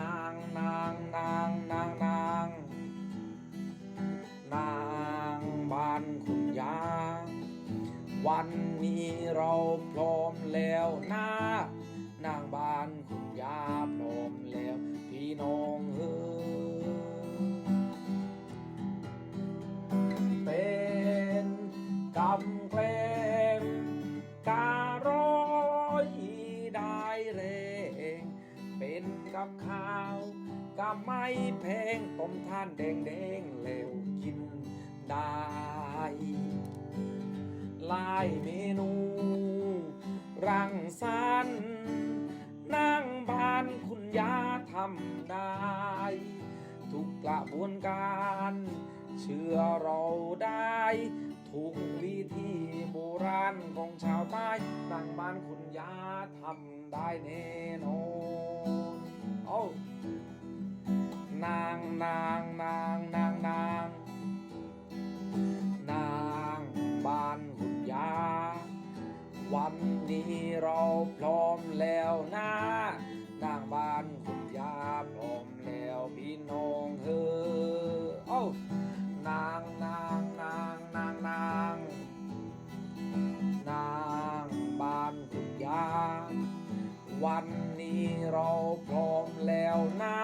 นางนางนางนางนางนางบ้านคุณยา วันนี้เราพร้อมแล้วนะนางบ้านคุณยาพร้อมแล้ว พี่น้องเฮ้ยเป็นกำแกล นกับข้าวก็ไม่แพงต้มท่านแดงแดงๆแล้วกินได้ลายเมนู รังสรรค์นั่งบ้านคุณยาทำได้ ทุกกระบวนการ เชื่อเราได้ ทุกวิธีโบราณของชาวใต้นั่งบ้านคุณยาทำได้แน่นอ นางนางนางนางนางบ้านหุ่นยา วันนี้เราพร้อมแล้วนะนางบ้านหุ่นยาพร้อมแล้วพี่น้องเฮอเอ้นางนางนางนางนางนางบ้านหุ่นยา วันนี้เราพร้อมแล้วนะ